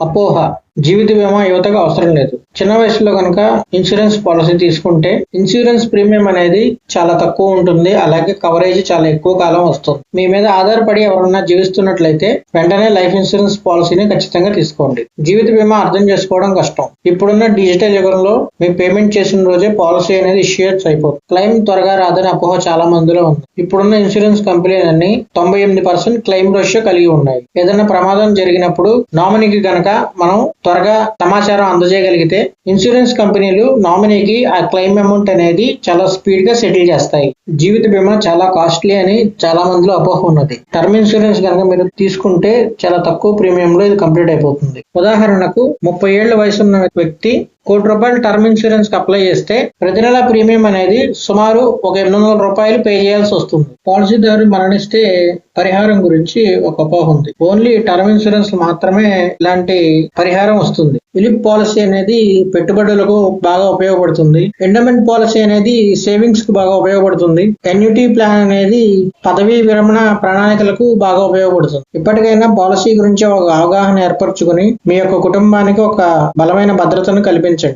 అపోహ జీవిత బీమా యువతకు అవసరం లేదు. చిన్న వయసులో కనుక ఇన్సూరెన్స్ పాలసీ తీసుకుంటే ఇన్సూరెన్స్ ప్రీమియం అనేది చాలా తక్కువ ఉంటుంది. అలాగే కవరేజ్ చాలా ఎక్కువ కాలం వస్తుంది. మీ మీద ఆధారపడి ఎవరన్నా జీవిస్తున్నట్లయితే వెంటనే లైఫ్ ఇన్సూరెన్స్ పాలసీని ఖచ్చితంగా తీసుకోండి. జీవిత బీమా అర్థం చేసుకోవడం కష్టం. ఇప్పుడున్న డిజిటల్ యుగంలో మీ పేమెంట్ చేసిన రోజే పాలసీ అనేది ఇష్యూస్ అయిపోతుంది. క్లెయిమ్ త్వరగా రాదని అపోహ చాలా మందిలో ఉంది. ఇప్పుడున్న ఇన్సూరెన్స్ కంపెనీలన్నీ తొంభై ఎనిమిది పర్సెంట్ క్లెయిమ్ రేషియో కలిగి ఉన్నాయి. ఏదైనా ప్రమాదం జరిగినప్పుడు నామినీకి గనక మనం త్వరగా సమాచారం అందజేయగలిగితే ఇన్సూరెన్స్ కంపెనీలు నామినీకి ఆ క్లెయిమ్ అమౌంట్ అనేది చాలా స్పీడ్గా సెటిల్ చేస్తాయి. జీవిత బీమా చాలా కాస్ట్లీ అని చాలా మందిలో అపోహ ఉన్నది. టర్మ్ ఇన్సూరెన్స్ కనుక మీరు తీసుకుంటే చాలా తక్కువ ప్రీమియం లో ఇది కంప్లీట్ అయిపోతుంది. ఉదాహరణకు ముప్పై ఏళ్ళ వయసున్న వ్యక్తి కోటి రూపాయలు టర్మ్ ఇన్సూరెన్స్కి అప్లై చేస్తే ప్రతి నెల ప్రీమియం అనేది సుమారు ఒక ఎనిమిది వందల రూపాయలు పే చేయాల్సి వస్తుంది. పాలసీదారు మరణిస్తే పరిహారం గురించి ఒక అపోహ ఉంది. ఓన్లీ టర్మ్ ఇన్సూరెన్స్ మాత్రమే ఇలాంటి పరిహారం వస్తుంది. ఇలిప్ పాలసీ అనేది పెట్టుబడులకు బాగా ఉపయోగపడుతుంది. ఎండమెంట్ పాలసీ అనేది సేవింగ్స్కు బాగా ఉపయోగపడుతుంది. ఎన్యుటీ ప్లాన్ అనేది పదవీ విరమణ ప్రణాళికలకు బాగా ఉపయోగపడుతుంది. ఇప్పటికైనా పాలసీ గురించి ఒక అవగాహన ఏర్పరచుకుని మీ యొక్క కుటుంబానికి ఒక బలమైన భద్రతను కల్పించండి